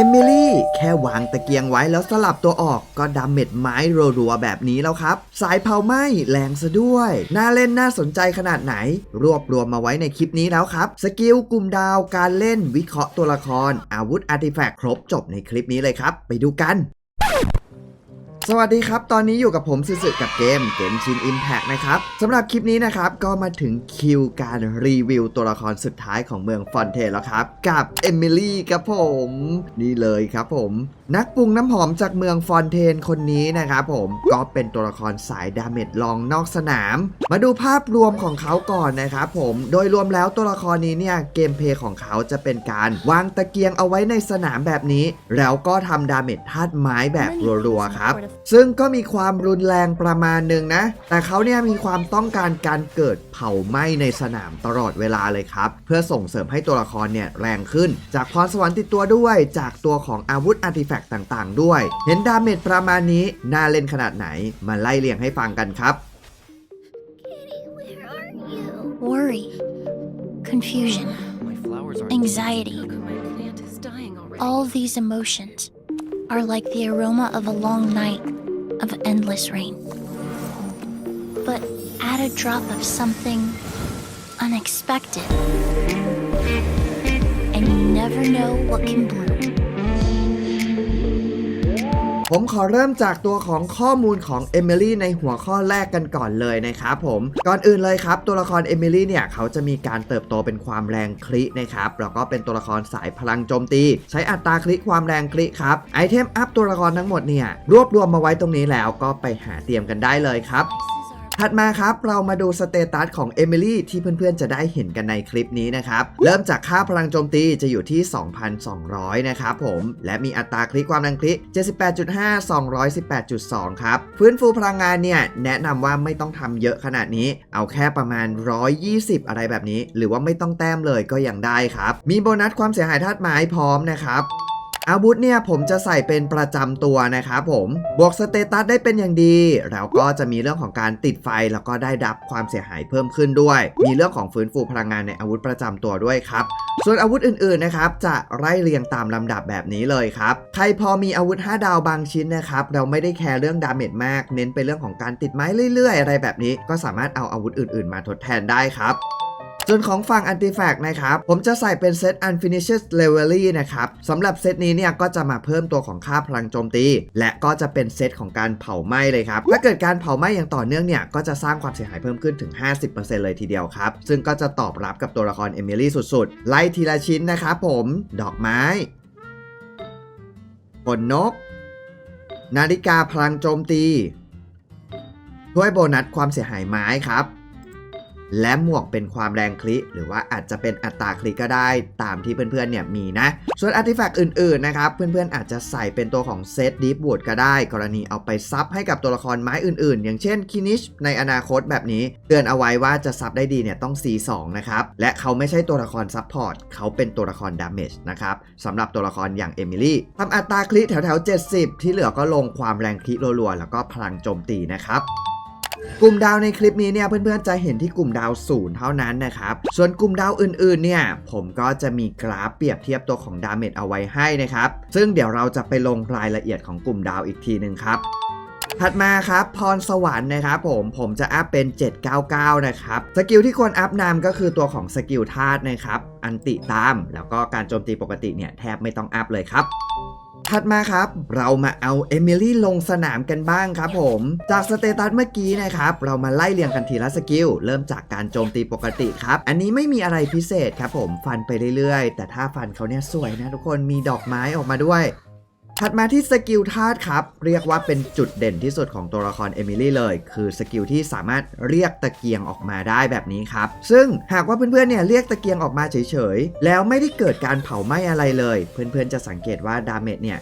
เอมิลี่แค่วางตะเกียงไว้แล้วสลับตัวออกก็ดาเม็ดไม้รัวๆแบบนี้แล้วครับ สายเผาไหม้แรงซะด้วย น่าเล่นน่าสนใจขนาดไหน รวบรวมมาไว้ในคลิปนี้แล้วครับ สกิลกลุ่มดาวการเล่นวิเคราะห์ตัวละคร อาวุธอาร์ติแฟกต์ครบจบในคลิปนี้เลยครับ ไปดูกัน สวัสดีครับ ตอนนี้อยู่กับผมสุสึกับเกมเกมชิน Impact นะครับสำหรับคลิปนี้นะครับก็มาถึงคิวการรีวิวตัวละครสุดท้ายของเมืองฟอนเทนแล้วครับ กับเอมิลี่ครับผม นี่เลยครับผม นักปรุงน้ำหอมจากเมืองฟอนเทนคนนี้นะครับผมก็เป็นตัวละครสายดาเมจลองนอกสนาม มาดูภาพรวมของเขาก่อนนะครับผมโดยรวมแล้วตัวละครนี้เนี่ยเกมเพลย์ของเขาจะเป็นการวางตะเกียงเอาไว้ในสนามแบบนี้ แล้วก็ทำดาเมจธาตุไม้แบบรัวๆครับ ซึ่งก็มีความรุนแรงประมาณหนึ่งนะ แต่เขาเนี่ยมีความต้องการการเกิดเผาไหม้ในสนามตลอดเวลาเลยครับ เพื่อส่งเสริมให้ตัวละครเนี่ยแรงขึ้น จากพรสวรรค์ติดตัวด้วยจากตัวของอาวุธอาร์ติแฟกต์ต่างๆ ด้วย เห็นดาเมจประมาณนี้ น่าเล่นขนาดไหน มาไล่เรียงให้ฟังกันครับ Where are you? worry, confusion, anxiety. All these emotions are like the aroma of a long night of endless rain. But add a drop of something unexpected, and you never know what can bloom. ผมขอเริ่มจากตัวของข้อมูลของเอมิลี่ในหัวข้อแรกกันก่อนเลยนะครับผมก่อนอื่นเลยครับ ตัวละครเอมิลี่เนี่ยเขาจะมีการเติบโตเป็นความแรงคลินะครับแล้วก็เป็นตัวละครสายพลังโจมตี ใช้อัตราคลิความแรงคลิครับไอเทมอัพตัวละครทั้งหมดเนี่ยรวบรวมมาไว้ตรงนี้แล้วก็ไปหาเตรียมกันได้เลยครับ ถัดมาครับ เรามาดูสเตตัสของเอมิลี่ที่เพื่อนๆ จะได้เห็นกันในคลิปนี้นะครับ เริ่มจากค่าพลังโจมตีจะอยู่ที่ 2,200 นะครับผม และมีอัตราคลิกความแรงคลิก 78.5 218.2 ครับ ฟื้นฟูพลังงานเนี่ย แนะนำว่าไม่ต้องทำเยอะขนาดนี้ เอาแค่ประมาณ 120 อะไรแบบนี้ หรือว่าไม่ต้องแต้มเลยก็ยังได้ครับ มีโบนัสความเสียหายธาตุไม้พร้อมนะครับ อาวุธเนี่ยผมจะใส่เป็นประจำตัวนะครับผม บวกสเตตัสได้เป็นอย่างดี แล้วก็จะมีเรื่องของการติดไฟแล้วก็ได้รับความเสียหายเพิ่มขึ้นด้วย มีเรื่องของฟื้นฟูพลังงานในอาวุธประจำตัวด้วยครับ ส่วนอาวุธอื่นๆนะครับจะไล่เรียงตามลำดับแบบนี้เลยครับ ใครพอมีอาวุธ 5 ดาวบางชิ้นนะครับเราไม่ได้แคร์เรื่องดาเมจมาก เน้นไปเรื่องของการติดไม้เรื่อย ๆ อะไรแบบนี้ ก็สามารถเอาอาวุธอื่น ๆ มาทดแทนได้ครับ ส่วนของฝั่ง Artifact นะครับ ผมจะใส่เป็นเซต Unfinished Levelry นะครับสำหรับเซตนี้เนี่ยก็จะมาเพิ่มตัวของค่าพลังโจมตี และก็จะเป็นเซตของการเผาไหม้เลยครับ ถ้าเกิดการเผาไหม้อย่างต่อเนื่องเนี่ยก็จะสร้างความเสียหายเพิ่มขึ้นถึง 50%เลยทีเดียวครับ ซึ่งก็จะตอบรับกับตัวละครเอมิลี่สุดๆ ไล่ทีละชิ้นนะครับผม ดอกไม้ขนนก นาฬิกาพลังโจมตีถ้วยโบนัสความเสียหายไม้ครับ และหมวกเป็นความแรงคลิ หรือว่าอาจจะเป็นอัตราคลิก็ได้ตามที่เพื่อนๆเนี่ยมีนะ ส่วนอาร์ติแฟกต์อื่นๆนะครับ เพื่อนๆอาจจะใส่เป็นตัวของเซตดีฟบูดก็ได้ กรณีเอาไปซับให้กับตัวละครไม้อื่นๆ อย่างเช่นคินิชในอนาคตแบบนี้ เตือนเอาไว้ว่าจะซับได้ดีเนี่ยต้อง C2 นะครับ และเขาไม่ใช่ตัวละครซับพอร์ตเขาเป็นตัวละครดาเมจนะครับสำหรับตัวละครอย่างเอมิลี่ทำอัตราคลิแถวๆ70 ที่เหลือก็ลงความแรงคลิรัวๆแล้วก็พลังโจมตีนะครับ กลุ่มดาวในคลิปนี้เนี่ยเพื่อนๆจะเห็นที่กลุ่มดาวศูนย์เท่านั้นนะครับ ส่วนกลุ่มดาวอื่นๆเนี่ยผมก็จะมีกราฟเปรียบเทียบตัวของดาเมจเอาไว้ให้นะครับ ซึ่งเดี๋ยวเราจะไปลงรายละเอียดของกลุ่มดาวอีกทีหนึ่งครับถัดมาครับพรสวรรค์นะครับผมผมจะอัพเป็น 799 นะครับสกิลที่ควรอัพนำก็คือตัวของสกิลธาตุนะครับ อันติตาม แล้วก็การโจมตีปกติเนี่ยแทบไม่ต้องอัพเลยครับ ถัดมาครับ เรามาเอาเอมิลี่ลงสนามกันบ้างครับผม จากสเตตัสเมื่อกี้นะครับ เรามาไล่เรียงกันทีละสกิล เริ่มจากการโจมตีปกติครับ อันนี้ไม่มีอะไรพิเศษครับผมฟันไปเรื่อยๆ แต่ถ้าฟันเขาเนี่ยสวยนะทุกคนมีดอกไม้ออกมาด้วย ถัดมาที่สกิลธาตุครับ เรียกว่าเป็นจุดเด่นที่สุดของตัวละครเอมิลี่เลย คือสกิลที่สามารถเรียกตะเกียงออกมาได้แบบนี้ครับ ซึ่งหากว่าเพื่อนๆเนี่ยเรียกตะเกียงออกมาเฉยๆ แล้วไม่ได้เกิดการเผาไหม้อะไรเลย เพื่อนๆจะสังเกตว่าดาเมจเนี่ย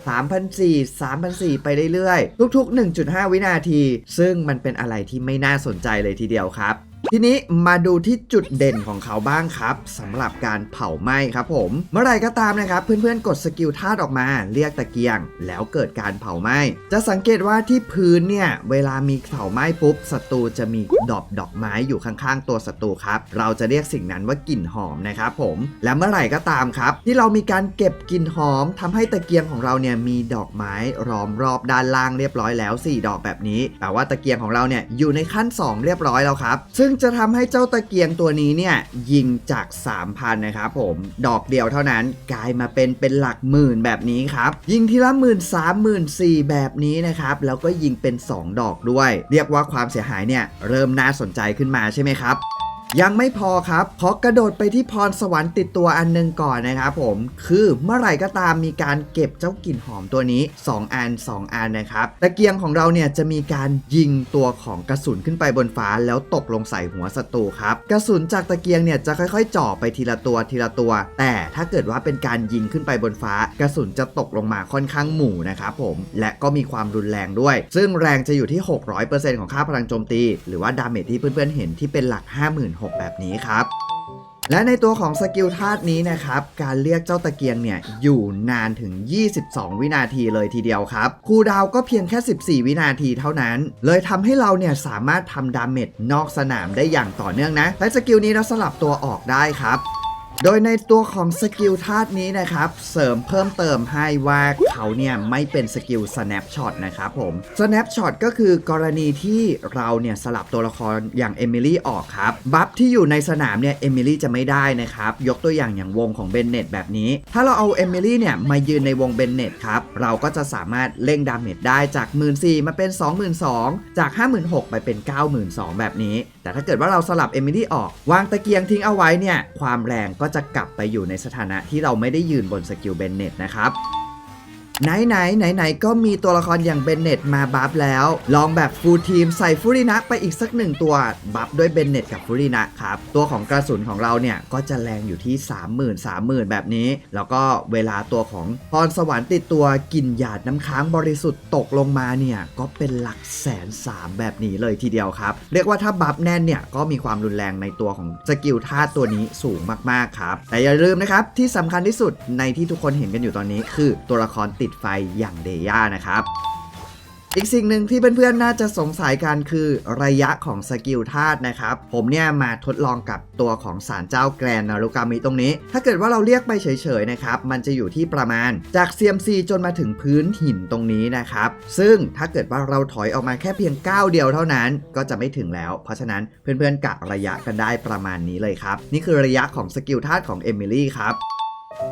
3,400 3,400 ไปเรื่อยๆ ทุกๆ 1.5 วินาที ซึ่งมันเป็นอะไรที่ไม่น่าสนใจเลยทีเดียวครับ ทีนี้มาดูที่จุดเด่นของเขาบ้างครับสำหรับการเผาไหม้ครับผม เมื่อไรก็ตามนะครับ เพื่อนๆกดสกิลธาตุออกมา เรียกตะเกียง แล้วเกิดการเผาไหม้จะสังเกตว่าที่พื้นเนี่ย เวลามีเผาไหม้ปุ๊บศัตรูจะมีดอกดอกไม้อยู่ข้างๆ ตัวศัตรูครับ เราจะเรียกสิ่งนั้นว่ากลิ่นหอมนะครับผม และเมื่อไหร่ก็ตามครับ ที่เรามีการเก็บกลิ่นหอมทำให้ตะเกียงของเราเนี่ยมีดอกไม้ล้อมรอบด้านล่างเรียบร้อยแล้ว 4 ดอกแบบนี้แปลว่าตะเกียงของเราเนี่ยอยู่ในขั้น 2 เรียบร้อยแล้วครับ ซึ่งจะทำให้เจ้าตะเกียงตัวนี้เนี่ยยิงจาก 3,000 นะครับผมดอกเดียวเท่านั้นกลายมาเป็นเป็นหลักหมื่นแบบนี้ครับยิงทีละหมื่นสามหมื่นสี่แบบนี้นะครับแล้วก็ยิงเป็น 2 ดอกด้วย เรียกว่าความเสียหายเนี่ยเริ่มน่าสนใจขึ้นมาใช่ไหมครับ ยังไม่พอครับขอกระโดดไปที่พรสวรรค์ติดตัวอันหนึงก่อนนะครับผม คือเมื่อไหร่ก็ตามมีการเก็บเจ้ากลิ่นหอมตัวนี้ 2 อัน 2 อันนะครับตะเกียงของเราเนี่ยจะมีการยิงตัวของกระสุนขึ้นไปบนฟ้า แล้วตกลงใส่หัวศัตรูครับ กระสุนจากตะเกียงเนี่ยจะค่อยๆจ่อไปทีละตัวทีละตัว แต่ถ้าเกิดว่าเป็นการยิงขึ้นไปบนฟ้า กระสุนจะตกลงมาค่อนข้างหมู่นะครับผม และก็มีความรุนแรงด้วย ซึ่งแรงจะอยู่ที่ 600%ของค่าพลังโจมตี หรือว่าดาเมจที่เพื่อนๆเห็นที่เป็นหลัก6 แบบนี้ครับและในตัวของสกิลธาตุนี้นะครับ การเรียกเจ้าตะเกียงเนี่ย อยู่นานถึง 22 วินาทีเลยทีเดียวครับคูดาวก็เพียงแค่ 14 วินาทีเท่านั้น เลยทำให้เราเนี่ย สามารถทำดาเมจนอกสนามได้อย่างต่อเนื่องนะ และสกิลนี้เราสลับตัวออกได้ครับ โดยในตัวของสกิลธาตุนี้นะครับ เสริมเพิ่มเติมให้ว่าเขาเนี่ยไม่เป็นสกิล snapshot นะครับผม snapshot ก็คือกรณีที่เราเนี่ยสลับตัวละครอย่างเอมิลี่ออกครับ บัฟที่อยู่ในสนามเนี่ยเอมิลี่จะไม่ได้นะครับ ยกตัวอย่างอย่างวงของเบนเน็ตแบบนี้ ถ้าเราเอาเอมิลี่เนี่ยมายืนในวงเบนเน็ตครับ เราก็จะสามารถเร่งดาเมจได้จาก 1 4 0 0 0มาเป็น 22,000 จาก 56,000 ไปเป็น 92,000 แบบนี้ แต่ถ้าเกิดว่าเราสลับเอมิลี่ออก วางตะเกียงทิ้งเอาไว้เนี่ย ความแรงก็จะกลับไปอยู่ในสถานะที่เราไม่ได้ยืนบนสกิลเบนเน็ตนะครับ ไหนไหนไหนไหนก็มีตัวละครอย่างเบนเน็ตมาบัฟแล้ว ลองแบบฟูลทีมใส่ฟูรินะไปอีกสักหนึ่งตัว บัฟด้วยเบนเน็ตกับฟูรินะครับ ตัวของกระสุนของเราเนี่ย ก็จะแรงอยู่ที่ 30,000 30,000 แบบนี้ แล้วก็เวลาตัวของพรสวรรค์ติดตัวกินหยาดน้ำค้างบริสุทธิ์ตกลงมาเนี่ย ก็เป็นหลักแสนสามแบบนี้เลยทีเดียวครับ เรียกว่าถ้าบัฟแน่นเนี่ยก็มีความรุนแรงในตัวของสกิลธาตัวนี้สูงมากๆครับแต่อย่าลืมนะครับที่สำคัญที่สุดในที่ทุกคนเห็นกันอยู่ตอนนี้คือตัวละครติดไฟอย่างเดย่านะครับ อีกสิ่งหนึ่งที่เพื่อนๆน่าจะสงสัยกันคือระยะของสกิลธาตุนะครับ ผมเนี่ยมาทดลองกับตัวของสารเจ้าแกรนนารุกามิตรงนี้ ถ้าเกิดว่าเราเรียกไปเฉยๆนะครับ มันจะอยู่ที่ประมาณจาก CMC จนมาถึงพื้นหินตรงนี้นะครับ ซึ่งถ้าเกิดว่าเราถอยออกมาแค่เพียงก้าวเดียวเท่านั้นก็จะไม่ถึงแล้ว เพราะฉะนั้นเพื่อนๆกะระยะกันได้ประมาณนี้เลยครับ นี่คือระยะของสกิลธาตุของเอมิลี่ครับ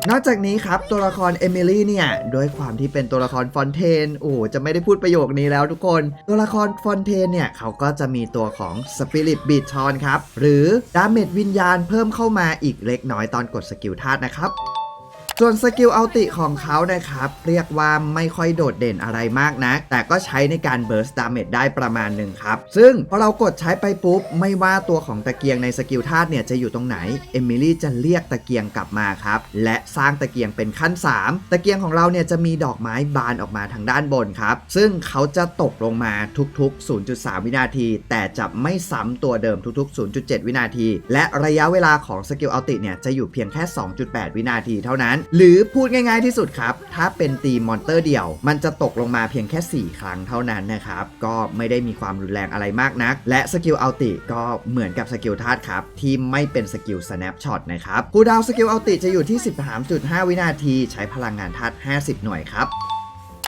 นอกจากนี้ครับตัวละครเอมิลี่เนี่ยด้วยความที่เป็นตัวละครฟอนเทนโอ้จะไม่ได้พูดประโยคนี้แล้วทุกคน ตัวละครฟอนเทนเนี่ยเขาก็จะมีตัวของสปิริตบีทอนครับ หรือดาเมจวิญญาณเพิ่มเข้ามาอีกเล็กน้อยตอนกดสกิลธาตุนะครับ ส่วนสกิลอัลติของเขานะครับ เรียกว่าไม่ค่อยโดดเด่นอะไรมากนะ แต่ก็ใช้ในการเบิร์สดาเมจได้ประมาณหนึ่งครับ ซึ่งพอเรากดใช้ไปปุ๊บ ไม่ว่าตัวของตะเกียงในสกิลธาตุเนี่ยจะอยู่ตรงไหน เอมิลี่จะเรียกตะเกียงกลับมาครับ และสร้างตะเกียงเป็นขั้น 3 ตะเกียงของเราเนี่ยจะมีดอกไม้บานออกมาทางด้านบนครับ ซึ่งเขาจะตกลงมาทุกๆ 0.3 วินาที แต่จะไม่ซ้ำตัวเดิมทุกๆ 0.7 วินาที และระยะเวลาของสกิลอัลติเนี่ยจะอยู่เพียงแค่ 2.8 วินาทีเท่านั้นหรือพูดง่ายๆที่สุดครับ ถ้าเป็นตีมอนเตอร์เดี่ยว มันจะตกลงมาเพียงแค่ 4 ครั้งเท่านั้นนะครับ ก็ไม่ได้มีความรุนแรงอะไรมากนัก และสกิลอัลติก็เหมือนกับสกิลธาตุครับ ที่ไม่เป็นสกิล snapshot นะครับคูลดาวน์สกิลอัลติจะอยู่ที่ 13.5 วินาที ใช้พลังงานธาตุ50 หน่วยครับ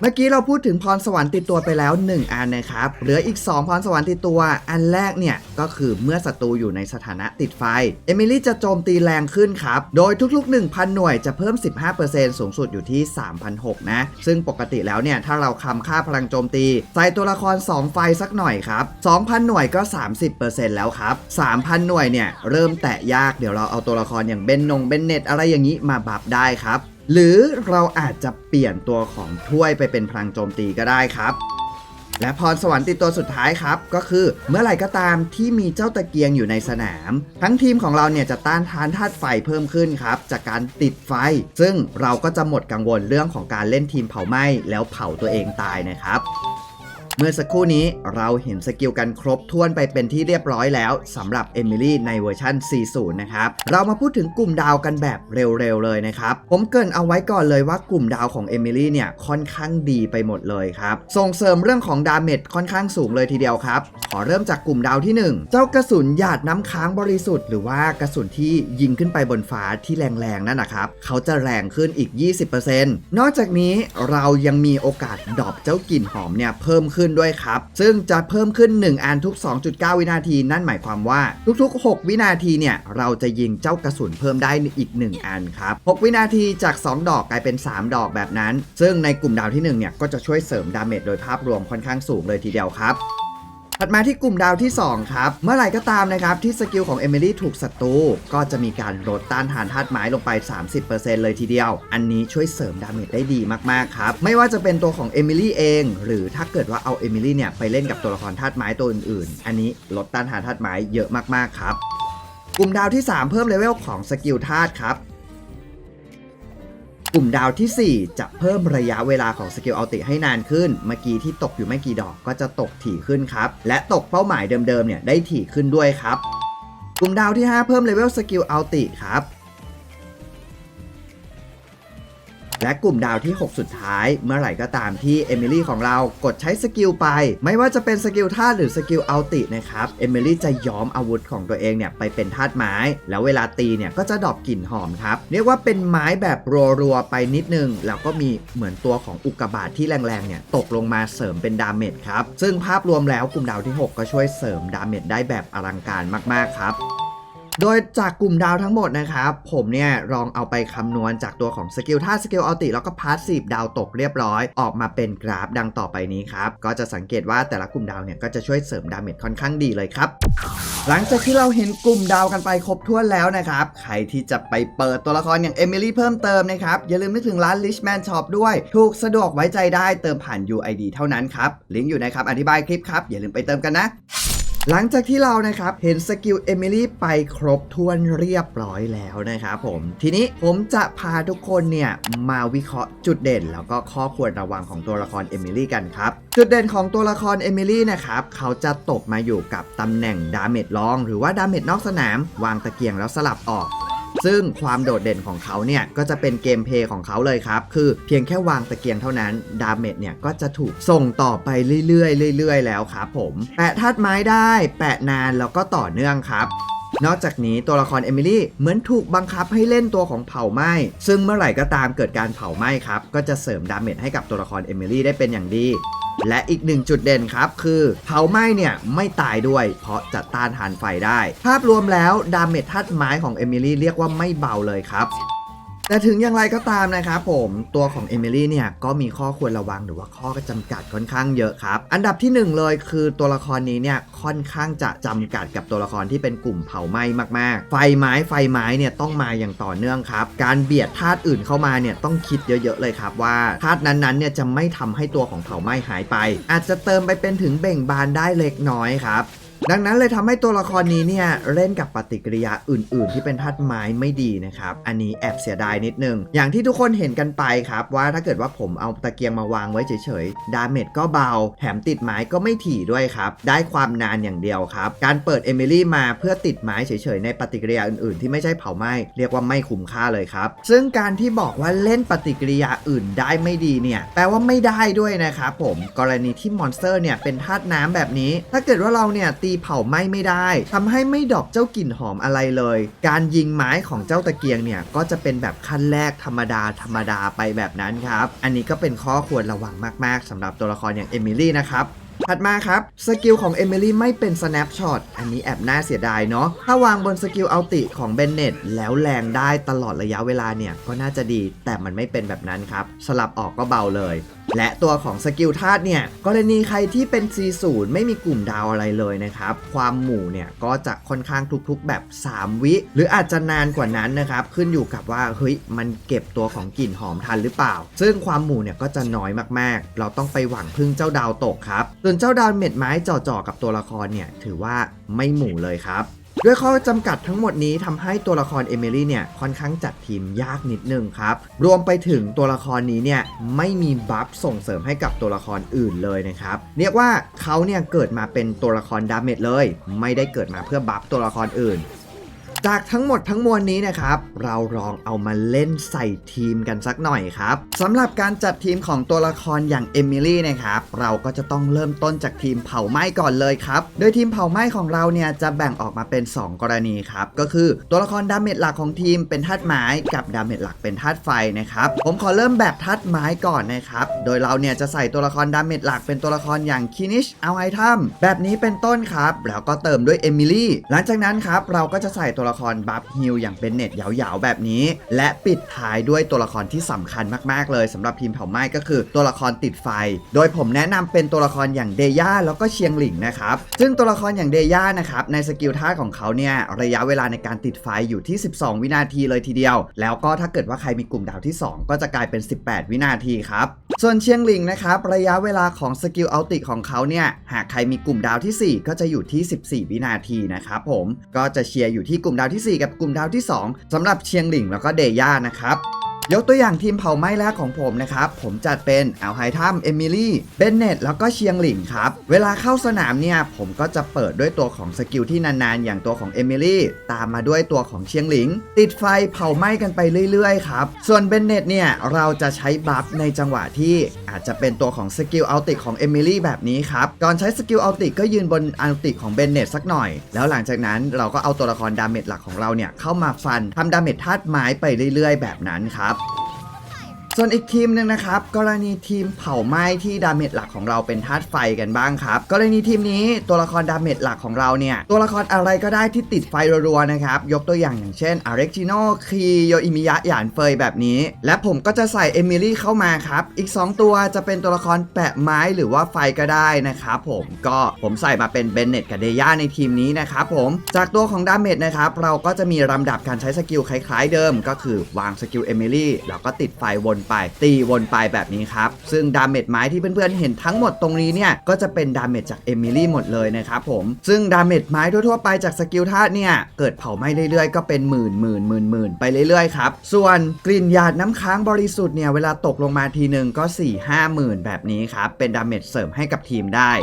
เมื่อกี้เราพูดถึงพรสวรรค์ติดตัวไปแล้ว 1 อันนะครับ เหลืออีก 2 พรสวรรค์ติดตัว อันแรกเนี่ย ก็คือเมื่อศัตรูอยู่ในสถานะติดไฟ เอมิลี่จะโจมตีแรงขึ้นครับ โดยทุกๆ 1,000 หน่วยจะเพิ่ม 15%สูงสุดอยู่ที่3,600นะ ซึ่งปกติแล้วเนี่ย ถ้าเราคำค่าพลังโจมตี ใส่ตัวละคร 2 ไฟสักหน่อยครับ 2,000 หน่วยก็ 30%แล้วครับ 3,000 หน่วยเนี่ยเริ่มแตะยาก เดี๋ยวเราเอาตัวละครอย่างเบนนงเบนเน็ตอะไรอย่างนี้มาบัฟได้ครับ หรือเราอาจจะเปลี่ยนตัวของถ้วยไปเป็นพลังโจมตีก็ได้ครับ และพรสวรรค์ติดตัวสุดท้ายครับ ก็คือเมื่อไหร่ก็ตามที่มีเจ้าตะเกียงอยู่ในสนาม ทั้งทีมของเราเนี่ยจะต้านทานธาตุไฟเพิ่มขึ้นครับ จากการติดไฟ ซึ่งเราก็จะหมดกังวลเรื่องของการเล่นทีมเผาไหม้แล้วเผาตัวเองตายนะครับ เมื่อสักครู่นี้เราเห็นสกิลกันครบถ้วนไปเป็นที่เรียบร้อยแล้วสำหรับเอมิลี่ในเวอร์ชัน40 นะครับ เรามาพูดถึงกลุ่มดาวกันแบบเร็วๆ เลยนะครับ ผมเกินเอาไว้ก่อนเลยว่ากลุ่มดาวของเอมิลี่เนี่ยค่อนข้างดีไปหมดเลยครับ ส่งเสริมเรื่องของดาเมจค่อนข้างสูงเลยทีเดียวครับ ขอเริ่มจากกลุ่มดาวที่ 1 เจ้ากระสุนหยาดน้ำค้างบริสุทธิ์หรือว่ากระสุนที่ยิงขึ้นไปบนฟ้าที่แรงๆนั่นนะครับเขาจะแรงขึ้นอีก 20%นอกจากนี้เรายังมีโอกาสดรอปเจ้ากลิ่นหอมเนี่ยเพิ่มขึ้นด้วยครับ ซึ่งจะเพิ่มขึ้น 1 อันทุก 2.9 วินาที นั่นหมายความว่าทุก ๆ 6 วินาทีเนี่ยเราจะยิงเจ้ากระสุนเพิ่มได้อีก 1 อันครับ 6 วินาทีจาก 2 ดอกกลายเป็น 3 ดอกแบบนั้น ซึ่งในกลุ่มดาวที่1เนี่ยก็จะช่วยเสริมดาเมจโดยภาพรวมค่อนข้างสูงเลยทีเดียวครับ ถัดมาที่กลุ่มดาวที่ 2 ครับ เมื่อไหร่ก็ตามนะครับ ที่สกิลของเอมิลี่ถูกศัตรูก็จะมีการลดต้านทานธาตุไม้ลงไป 30%เลยทีเดียว อันนี้ช่วยเสริมดาเมจได้ดีมากๆครับ ไม่ว่าจะเป็นตัวของเอมิลี่เอง หรือถ้าเกิดว่าเอาเอมิลี่เนี่ยไปเล่นกับตัวละครธาตุไม้ตัวอื่นๆ อันนี้ลดต้านทานธาตุไม้เยอะมากๆครับ กลุ่มดาวที่ 3 เพิ่มเลเวลของสกิลธาตุครับ กลุ่มดาวทีสี่ 4 จะเพิ่มระยะเวลาของสกิลอัลติให้นานขึ้น เมื่อกี้ที่ตกอยู่ไม่กี่ดอกก็จะตกถี่ขึ้นครับ และตกเป้าหมายเดิมๆเนี่ยได้ถี่ขึ้นด้วยครับ กลุ่มดาวที่ 5 เพิ่มเลเวลสกิลอัลติครับ และกลุ่มดาวที่ 6 สุดท้าย เมื่อไหร่ก็ตามที่เอมิลี่ของเรากดใช้สกิลไป ไม่ว่าจะเป็นสกิลธาตุหรือสกิลอัลตินะครับเอมิลี่จะย้อมอาวุธของตัวเองเนี่ยไปเป็นธาตุไม้ แล้วเวลาตีเนี่ยก็จะดอปกลิ่นหอมครับ เรียกว่าเป็นไม้แบบรัวๆไปนิดนึง แล้วก็มีเหมือนตัวของอุกกาบาตที่แรงๆเนี่ยตกลงมาเสริมเป็นดาเมจครับ ซึ่งภาพรวมแล้วกลุ่มดาวที่ 6 ก็ช่วยเสริมดาเมจได้แบบอลังการมากๆครับ โดยจากกลุ่มดาวทั้งหมดนะครับผมเนี่ยลองเอาไปคำนวณจากตัวของสกิลท่าสกิลอัลติแล้วก็พาสซีฟดาวตกเรียบร้อย ออกมาเป็นกราฟดังต่อไปนี้ครับก็จะสังเกตว่าแต่ละกลุ่มดาวเนี่ยก็จะช่วยเสริมดาเมจค่อนข้างดีเลยครับหลังจากที่เราเห็นกลุ่มดาวกันไปครบถ้วนแล้วนะครับใครที่จะไปเปิดตัวละครอย่างเอมิลี่เพิ่มเติมนะครับอย่าลืมนึกถึงร้าน Richman Shop ด้วย ถูกสะดวกไว้ใจได้เติมผ่าน UID เท่านั้นครับลิงก์อยู่ในครับอธิบายคลิปครับอย่าลืมไปเติมกันนะ หลังจากที่เรานะครับ เห็นสกิลเอมิลี่ไปครบถ้วนเรียบร้อยแล้วนะครับผม ทีนี้ผมจะพาทุกคนเนี่ยมาวิเคราะห์จุดเด่น แล้วก็ข้อควรระวังของตัวละครเอมิลี่กันครับ จุดเด่นของตัวละครเอมิลี่นะครับเขาจะตกมาอยู่กับตำแหน่งดาเมจรอง หรือว่าดาเมจนอกสนาม วางตะเกียงแล้วสลับออก ซึ่งความโดดเด่นของเขาเนี่ย ก็จะเป็นเกมเพย์ของเขาเลยครับ คือเพียงแค่วางตะเกียงเท่านั้น ดาเมจเนี่ย ก็จะถูกส่งต่อไปเรื่อยๆเรื่อยๆ แล้วครับผม แปะธาตุไม้ได้ แปะนานแล้วก็ต่อเนื่องครับนอกจากนี้ตัวละครเอมิลี่เหมือนถูกบังคับให้เล่นตัวของเผาไหม้ซึ่งเมื่อไหร่ก็ตามเกิดการเผาไหม้ครับ ก็จะเสริมดาเมจให้กับตัวละครเอมิลี่ได้เป็นอย่างดี และอีกหนึ่งจุดเด่นครับคือเผาไหม้เนี่ยไม่ตายด้วย เพราะจะต้านทานไฟได้ ภาพรวมแล้วดาเมจทัดไม้ของเอมิลี่เรียกว่าไม่เบาเลยครับ แต่ถึงอย่างไรก็ตามนะครับผมตัวของเอมิลี่เนี่ยก็มีข้อควรระวังหรือว่าข้อจำกัดค่อนข้างเยอะครับอันดับที่หนึ่งเลยคือตัวละครนี้เนี่ยค่อนข้างจะจำกัดกับตัวละครที่เป็นกลุ่มเผาไหม้มากๆ ไฟไม้ไฟไม้เนี่ยต้องมาอย่างต่อเนื่องครับการเบียดธาตุอื่นเข้ามาเนี่ยต้องคิดเยอะๆเลยครับว่าธาตุนั้นๆเนี่ยจะไม่ทำให้ตัวของเผาไหม้หายไป อาจจะเติมไปเป็นถึงเบ่งบานได้เล็กน้อยครับ ดังนั้นเลยทำให้ตัวละครนี้เนี่ยเล่นกับปฏิกิริยาอื่น ๆ ที่เป็นธาตุไม้ไม่ดีนะครับ อันนี้แอบเสียดายนิดนึง อย่างที่ทุกคนเห็นกันไปครับ ว่าถ้าเกิดว่าผมเอาตะเกียงมาวางไว้เฉย ๆ ดาเมจก็เบา แถมติดไม้ก็ไม่ถี่ด้วยครับ ได้ความนานอย่างเดียวครับ การเปิดเอมิลี่มาเพื่อติดไม้เฉย ๆ ในปฏิกิริยาอื่น ๆ ที่ไม่ใช่เผาไหม้เรียกว่าไม่คุ้มค่าเลยครับ ซึ่งการที่บอกว่าเล่นปฏิกิริยาอื่นได้ไม่ดีเนี่ยแปลว่าไม่ได้ด้วยนะครับผมกรณีที่มอนสเตอร์เนี่ยเป็นธาตุน้ำแบบนี้ ถ้าเกิดว่าเราเนี่ยตีเผาไหม้ไม่ได้ทำให้ไม่ดอกเจ้ากลิ่นหอมอะไรเลย การยิงไม้ของเจ้าตะเกียงเนี่ยก็จะเป็นแบบขั้นแรกธรรมดาธรรมดาไปแบบนั้นครับ อันนี้ก็เป็นข้อควรระวังมาก ๆสำหรับตัวละครอย่างเอมิลี่นะครับ ถัดมาครับสกิลของเอมิลี่ไม่เป็น snapshot อันนี้แอบน่าเสียดายเนาะถ้าวางบนสกิลเอัลติของเบนเน็ตแล้วแรงได้ตลอดระยะเวลาเนี่ย ก็น่าจะดีแต่มันไม่เป็นแบบนั้นครับ สลับออกก็เบาเลย และตัวของสกิลธาตุเนี่ยกรณีใครที่เป็น C0 ไม่มีกลุ่มดาวอะไรเลยนะครับ ความหมู่เนี่ยก็จะค่อนข้างทุกๆแบบ 3 วิ หรืออาจจะนานกว่านั้นนะครับ ขึ้นอยู่กับว่าเฮ้ยมันเก็บตัวของกลิ่นหอมทันหรือเปล่า ซึ่งความหมู่เนี่ยก็จะน้อยมากๆ เราต้องไปหวังพึ่งเจ้าดาวตกครับส่วนเจ้าดาวเม็ดไม้จ่อๆกับตัวละครเนี่ยถือว่าไม่หมู่เลยครับด้วยข้อจำกัดทั้งหมดนี้ทำให้ตัวละครเอมิลี่เนี่ยค่อนข้างจัดทีมยากนิดนึงครับ รวมไปถึงตัวละครนี้เนี่ยไม่มีบัฟส่งเสริมให้กับตัวละครอื่นเลยนะครับ เรียกว่าเขาเนี่ยเกิดมาเป็นตัวละครดาเมจเลย ไม่ได้เกิดมาเพื่อบัฟตัวละครอื่น จากทั้งหมดทั้งมวลนี้นะครับ เราลองเอามาเล่นใส่ทีมกันสักหน่อยครับสำหรับการจัดทีมของตัวละครอย่างเอมิลี่นะครับเราก็จะต้องเริ่มต้นจากทีมเผาไหม้ก่อนเลยครับโดยทีมเผาไหม้ของเราเนี่ยจะแบ่งออกมาเป็น 2 กรณีครับก็คือตัวละครดาเมจหลักของทีมเป็นธาตุไม้กับดาเมจหลักเป็นธาตุไฟนะครับผมขอเริ่มแบบธาตุไม้ก่อนนะครับโดยเราเนี่ยจะใส่ตัวละครดาเมจหลักเป็นตัวละครอย่างคินิชเอาไอทัมแบบนี้เป็นต้นครับแล้วก็เติมด้วยเอมิลี่หลังจากนั้นครับเราก็จะใส่ตัวละครบัฟฮิลอย่างเป็นเน็ตยาวๆแบบนี้ และปิดท้ายด้วยตัวละครที่สำคัญมากๆเลยสำหรับทีมเผาไหม้ก็คือตัวละครติดไฟ โดยผมแนะนำเป็นตัวละครอย่างเดย่าแล้วก็เชียงหลิงนะครับซึ่งตัวละครอย่างเดย่านะครับในสกิลท่าของเขาเนี่ยระยะเวลาในการติดไฟอยู่ที่ 12 วินาทีเลยทีเดียว แล้วก็ถ้าเกิดว่าใครมีกลุ่มดาวที่ 2 ก็จะกลายเป็น 18 วินาทีครับส่วนเชียงหลิงนะครับระยะเวลาของสกิลอัลติของเขาเนี่ยหากใครมีกลุ่มดาวที่ 4 ก็จะอยู่ที่ 14 วินาทีนะครับผมก็จะเชียร์อยู่ที่กลุ่มดาวที่ 4 กับกลุ่มดาวที่ 2สำหรับเชียงหลิงแล้วก็เดย่านะครับ ยกตัวอย่างทีมเผาไหม้แรกของผมนะครับ ผมจัดเป็นอัลไฮทัมเอมิลี่ เบนเนตแล้วก็เชียงหลิงครับ เวลาเข้าสนามเนี่ย ผมก็จะเปิดด้วยตัวของสกิลที่นานๆ อย่างตัวของเอมิลี่ตามมาด้วยตัวของเชียงหลิง ติดไฟเผาไหม้กันไปเรื่อยๆครับ ส่วนเบนเนตเนี่ย เราจะใช้บัฟในจังหวะที่อาจจะเป็นตัวของสกิลอัลติของเอมิลี่แบบนี้ครับ ก่อนใช้สกิลอัลติก็ยืนบนอัลติของเบนเนตสักหน่อย แล้วหลังจากนั้นเราก็เอาตัวละครดาเมจหลักของเราเนี่ยเข้ามาฟันทำดาเมจธาตุไม้ไปเรื่อยๆ แบบนั้นครับ ส่วนอีกทีมหนึ่งนะครับ กรณีทีมเผาไหม้ที่ดาเมจหลักของเราเป็นธาตุไฟกันบ้างครับ กรณีทีมนี้ตัวละครดาเมจหลักของเราเนี่ย ตัวละครอะไรก็ได้ที่ติดไฟรัวๆนะครับ ยกตัวอย่างอย่างเช่นอาร็กจิโนคีโยอิมิยะหยานเฟยแบบนี้ และผมก็จะใส่เอมิลี่เข้ามาครับ อีก 2 ตัวจะเป็นตัวละครแปะไม้หรือว่าไฟก็ได้นะครับผมก็ผมใส่มาเป็นเบนเน็ตกับเดย่าในทีมนี้นะครับผมจากตัวของดาเมจนะครับเราก็จะมีลำดับการใช้สกิลคล้ายๆเดิม ก็คือวางสกิลเอมิลี่แล้วก็ติดไฟวนไป ตีวนไปแบบนี้ครับ ซึ่งดาเมจไม้ที่เพื่อนๆเห็นทั้งหมดตรงนี้เนี่ยก็จะเป็นดาเมจจากเอมิลี่หมดเลยนะครับผมซึ่งดาเมจไม้ทั่วๆไปจากสกิลธาตุเนี่ยเกิดเผาไหม้เรื่อยๆ ก็เป็นหมื่นหมื่นหมื่นหมื่นไปเรื่อยๆครับส่วนกลิ่นหยาดน้ำค้างบริสุทธิ์เนี่ยเวลาตกลงมาทีหนึ่งก็4 5หมื่นแบบนี้ครับเป็นดาเมจเสริมให้กับทีมได้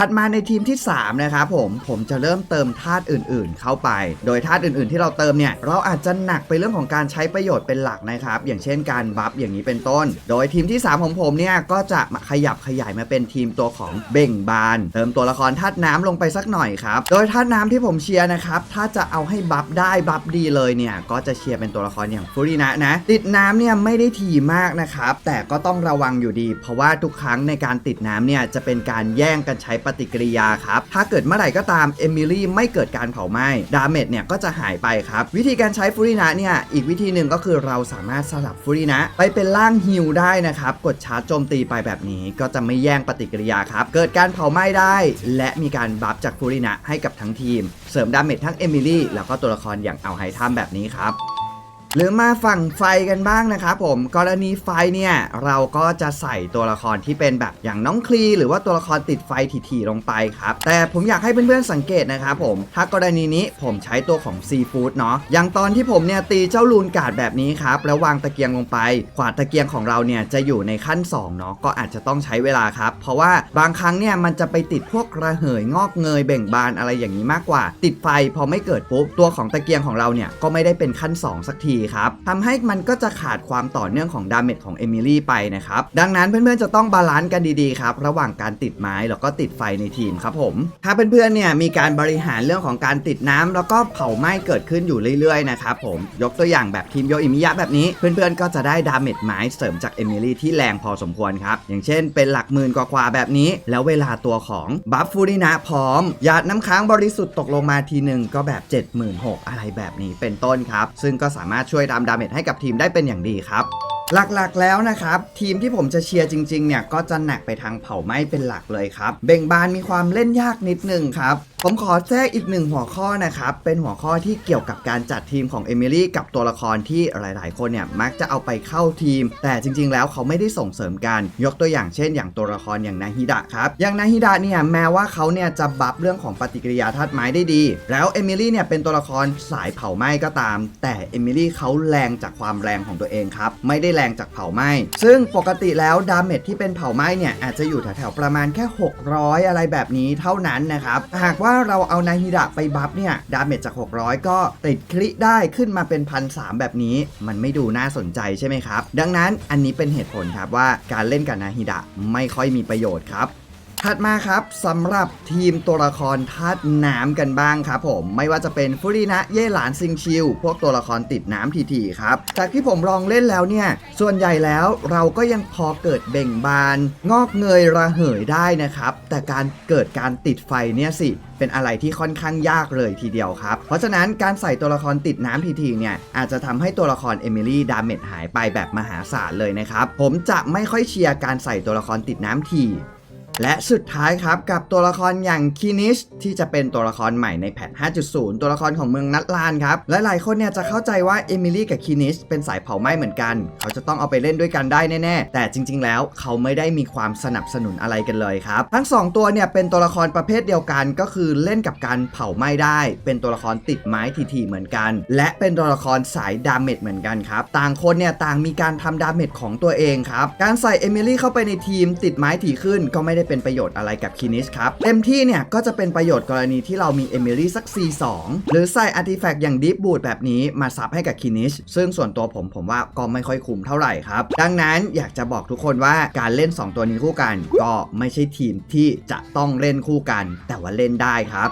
ถัดมาในทีมที่ 3 นะครับผมผมจะเริ่มเติมธาตุอื่นๆ เข้าไป โดยธาตุอื่นๆ ที่เราเติมเนี่ยเราอาจจะหนักไปเรื่องของการใช้ประโยชน์เป็นหลักนะครับอย่างเช่นการบัฟอย่างนี้เป็นต้น โดยทีมที่ 3 ของผมเนี่ยก็จะมาขยับขยายมาเป็นทีมตัวของเบ่งบาน เติมตัวละครธาตุน้ำลงไปสักหน่อยครับโดยธาตุน้ำที่ผมเชียร์นะครับถ้าจะเอาให้บัฟได้บัฟดีเลยเนี่ยก็จะเชียร์เป็นตัวละครอย่างฟูรินะนะติดน้ำเนี่ยไม่ได้ถี่มากนะครับแต่ก็ต้องระวังอยู่ดี เพราะว่าทุกครั้งในการติดน้ำเนี่ยจะเป็นการแย่งกันใช้ปฏิกิริยาครับ ถ้าเกิดเมื่อไหร่ก็ตามเอมิลี่ไม่เกิดการเผาไหม้ดาเมจเนี่ยก็จะหายไปครับ วิธีการใช้ฟูรินะเนี่ยอีกวิธีหนึ่งก็คือเราสามารถสลับฟูรินะไปเป็นล่างฮิลได้นะครับ กดชาร์จโจมตีไปแบบนี้ก็จะไม่แย่งปฏิกิริยาครับ เกิดการเผาไหม้ได้ และมีการบัฟจากฟูรินะให้กับทั้งทีม เสริมดาเมจทั้งเอมิลี่แล้วก็ตัวละครอย่างเอาไฮทัมแบบนี้ครับ หรือมาฝั่งไฟกันบ้างนะครับผมกรณีไฟเนี่ยเราก็จะใส่ตัวละครที่เป็นแบบอย่างน้องคลีหรือว่าตัวละครติดไฟถี่ๆลงไปครับ แต่ผมอยากให้เพื่อนๆสังเกตนะครับผม ถ้ากรณีนี้ผมใช้ตัวของซีฟู้ดเนาะอย่างตอนที่ผมเนี่ยตีเจ้าลูนกาดแบบนี้ครับแล้ววางตะเกียงลงไป ขวาตะเกียงของเราเนี่ยจะอยู่ในขั้น2เนาะก็อาจจะต้องใช้เวลาครับ เพราะว่าบางครั้งเนี่ยมันจะไปติดพวกระเหยงอกเงยเบ่งบานอะไรอย่างนี้มากกว่า ติดไฟพอไม่เกิดปุ๊บตัวของตะเกียงของเราเนี่ยก็ไม่ได้เป็นขั้น 2 สักทีครับทำให้มันก็จะขาดความต่อเนื่องของดาเมจของเอมิลี่ไปนะครับ ดังนั้นเพื่อนๆจะต้องบาลานซ์กันดีๆครับ ระหว่างการติดไม้แล้วก็ติดไฟในทีมครับผม ถ้าเพื่อนๆเนี่ยมีการบริหารเรื่องของการติดน้ำแล้วก็เผาไหม้เกิดขึ้นอยู่เรื่อยๆนะครับผม ยกตัวอย่างแบบทีมโยอิมิยะแบบนี้ เพื่อนๆก็จะได้ดาเมจไม้เสริมจากเอมิลี่ที่แรงพอสมควรครับ อย่างเช่น เป็นหลักหมื่นกว่าๆแบบนี้ แล้วเวลาตัวของบัฟฟูรินะพร้อมหยาดน้ำค้างบริสุทธิ์ตกลงมาทีหนึ่งก็แบบ 76,000อะไรแบบนี้เป็นต้นครับ ซึ่งก็สามารถช่วยทำดาเมจให้กับทีมได้เป็นอย่างดีครับ หลักๆแล้วนะครับ ทีมที่ผมจะเชียร์จริงๆเนี่ยก็จะหนักไปทางเผาไหม้เป็นหลักเลยครับ เบ่งบานมีความเล่นยากนิดนึงครับผมขอแทรกอีกหนึ่งหัวข้อนะครับ เป็นหัวข้อที่เกี่ยวกับการจัดทีมของเอมิลี่กับตัวละครที่หลาย ๆ คนเนี่ยมักจะเอาไปเข้าทีม แต่จริง ๆ แล้วเขาไม่ได้ส่งเสริมกัน ยกตัวอย่างเช่น อย่างตัวละครอย่างนาฮิดะครับ อย่างนาฮิดะเนี่ยแม้ว่าเขาเนี่ยจะบัฟเรื่องของปฏิกิริยาธาตุไม้ได้ดี แล้วเอมิลี่เนี่ยเป็นตัวละครสายเผาไหม้ก็ตาม แต่เอมิลี่เขาแรงจากความแรงของตัวเองครับ ไม่ได้แรงจากเผาไหม้ ซึ่งปกติแล้วดาเมจที่เป็นเผาไหม้เนี่ยอาจจะอยู่แถวๆประมาณแค่ 600 อะไรแบบนี้เท่านั้นนะครับ หากว่าเราเอานาฮิดะไปบัฟเนี่ยดาเมจจาก 600 ก็ติดคลิได้ขึ้นมาเป็นพันสแบบนี้มันไม่ดูน่าสนใจใช่ไหมครับ ดังนั้นอันนี้เป็นเหตุผลครับว่าการเล่นกับนาฮิดะไม่ค่อยมีประโยชน์ครับ ถัดมาครับสำหรับทีมตัวละครธาตุน้ำกันบ้างครับผมไม่ว่าจะเป็นฟุรินะเย่หลานซิงชิวพวกตัวละครติดน้ำทีๆครับจากที่ผมลองเล่นแล้วเนี่ย ส่วนใหญ่แล้วเราก็ยังพอเกิดเบ่งบาน งอกเงยระเหยได้นะครับ แต่การเกิดการติดไฟเนี่ยสิเป็นอะไรที่ค่อนข้างยากเลยทีเดียวครับ เพราะฉะนั้นการใส่ตัวละครติดน้ำทีๆเนี่ย อาจจะทำให้ตัวละครเอมิลี่ดาเมจหายไปแบบมหาศาลเลยนะครับ ผมจะไม่ค่อยเชียร์การใส่ตัวละครติดน้ำที และสุดท้ายครับกับตัวละครอย่างคินิชที่จะเป็นตัวละครใหม่ในแพท 5.0 ตัวละครของเมืองนัดลานครับและหลายคนเนี่ยจะเข้าใจว่าเอมิลี่กับคินิชเป็นสายเผาไหม้เหมือนกัน เขาจะต้องเอาไปเล่นด้วยกันได้แน่ๆ แต่จริง ๆ แล้วเขาไม่ได้มีความสนับสนุนอะไรกันเลยครับ ทั้ง 2 ตัวเนี่ยเป็นตัวละครประเภทเดียวกันก็คือเล่นกับการเผาไหม้ได้ เป็นตัวละครติดไม้ทีๆเหมือนกัน และเป็นตัวละครสายดาเมจเหมือนกันครับต่างคนเนี่ยต่างมีการทำดาเมจของตัวเองครับการใส่เอมิลี่เข้าไปในทีมติดไม้ถี่ขึ้นก็ไม่ได้เป็นประโยชน์อะไรกับคินิชครับ เต็มที่เนี่ยก็จะเป็นประโยชน์กรณีที่เรามีเอมิลี่สัก C2 หรือใส่อาร์ติแฟกต์อย่างดิฟบูดแบบนี้มาซับให้กับคินิชซึ่งส่วนตัวผมผมว่าก็ไม่ค่อยคุ้มเท่าไหร่ครับ ดังนั้นอยากจะบอกทุกคนว่าการเล่น 2 ตัวนี้คู่กัน ก็ไม่ใช่ทีมที่จะต้องเล่นคู่กัน แต่ว่าเล่นได้ครับ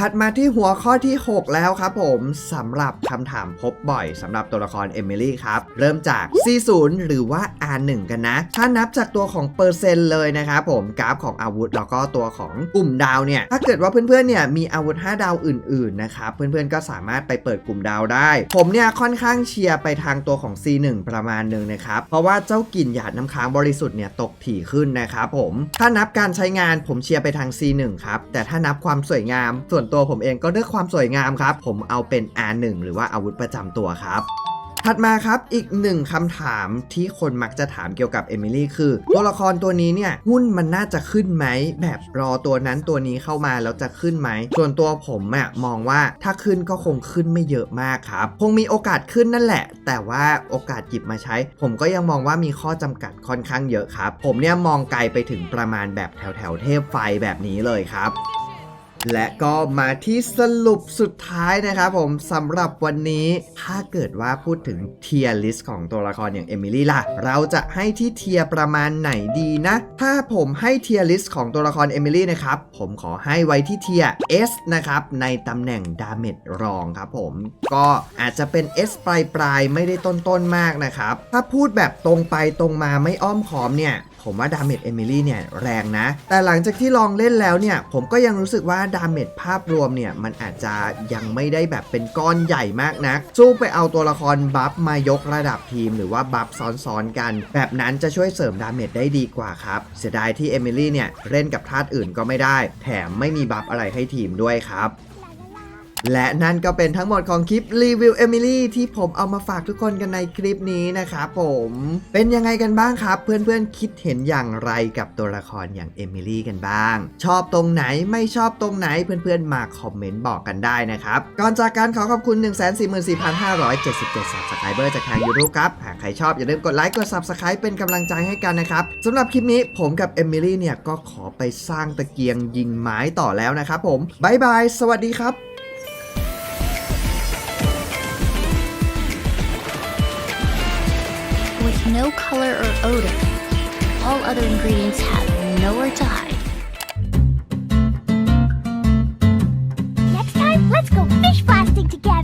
ถัดมาที่หัวข้อที่ 6 แล้วครับผมสำหรับคำถามพบบ่อยสำหรับตัวละครเอมิลี่ครับ เริ่มจาก C0 หรือว่า R1 กันนะ ถ้านับจากตัวของเปอร์เซ็นต์เลยนะครับผมกราฟของอาวุธ แล้วก็ตัวของกลุ่มดาวเนี่ย ถ้าเกิดว่าเพื่อนๆเนี่ยมีอาวุธ 5 ดาวอื่นๆนะครับ เพื่อนๆก็สามารถไปเปิดกลุ่มดาวได้ ผมเนี่ยค่อนข้างเชียร์ไปทางตัวของ C1 ประมาณหนึ่งนะครับ เพราะว่าเจ้ากลิ่นหยาดน้ำค้างบริสุทธิ์เนี่ยตกถี่ขึ้นนะครับผมถ้านับการใช้งานผมเชียร์ไปทาง C1 ครับแต่ถ้านับความสวยงามส่วนตัวผมเองก็เลือกความสวยงามครับ ผมเอาเป็น R1 หรือว่าอาวุธประจำตัวครับถัดมาครับอีกหนึ่งคำถามที่คนมักจะถามเกี่ยวกับเอมิลี่คือ ตัวละครตัวนี้เนี่ยหุ้นมันน่าจะขึ้นไหม แบบรอตัวนั้นตัวนี้เข้ามาแล้วจะขึ้นไหม ส่วนตัวผมอะมองว่าถ้าขึ้นก็คงขึ้นไม่เยอะมากครับ คงมีโอกาสขึ้นนั่นแหละ แต่ว่าโอกาสหยิบมาใช้ ผมก็ยังมองว่ามีข้อจำกัดค่อนข้างเยอะครับ ผมเนี่ยมองไกลไปถึงประมาณแบบแถวแถวเทพไฟแบบนี้เลยครับ และก็มาที่สรุปสุดท้ายนะครับผมสำหรับวันนี้ถ้าเกิดว่าพูดถึงเทียร์ลิสต์ของตัวละครอย่างเอมิลี่ล่ะ เราจะให้ที่เทียร์ประมาณไหนดีนะ ถ้าผมให้เทียร์ลิสต์ของตัวละครเอมิลี่นะครับ ผมขอให้ไว้ที่เทียร์ S นะครับ ในตำแหน่งดาเมจรองครับผมก็อาจจะเป็น S ปลายปลายๆไม่ได้ต้นๆมากนะครับ ถ้าพูดแบบตรงไปตรงมาไม่อ้อมค้อมเนี่ย ผมว่าดาเมจเอมิลี่เนี่ยแรงนะ แต่หลังจากที่ลองเล่นแล้วเนี่ย ผมก็ยังรู้สึกว่าดาเมจภาพรวมเนี่ยมันอาจจะยังไม่ได้แบบเป็นก้อนใหญ่มากนัก สู้ไปเอาตัวละครบัฟมายกระดับทีม หรือว่าบัฟซ้อนๆกัน แบบนั้นจะช่วยเสริมดาเมจได้ดีกว่าครับ เสียดายที่เอมิลี่เนี่ยเล่นกับธาตุอื่นก็ไม่ได้ แถมไม่มีบัฟอะไรให้ทีมด้วยครับ และนั่นก็เป็นทั้งหมดของคลิปรีวิวเอมิลี่ที่ผมเอามาฝากทุกคนกันในคลิปนี้นะครับผม เป็นยังไงกันบ้างครับ เพื่อนๆคิดเห็นอย่างไรกับตัวละครอย่างเอมิลี่กันบ้าง ชอบตรงไหนไม่ชอบตรงไหนเพื่อนๆมาคอมเมนต์บอกกันได้นะครับ ก่อนจากการขอขอบคุณ 144,577 subscriber จากทาง YouTube ครับ หากใครชอบอย่าลืมกดไลค์กด subscribe เป็นกำลังใจให้กันนะครับสำหรับคลิปนี้ผมกับเอมิลี่เนี่ยก็ขอไปสร้างตะเกียงยิงไม้ต่อแล้วนะครับผมบายบายสวัสดีครับ no color or odor. All other ingredients have nowhere to hide. Next time, let's go fish blasting together.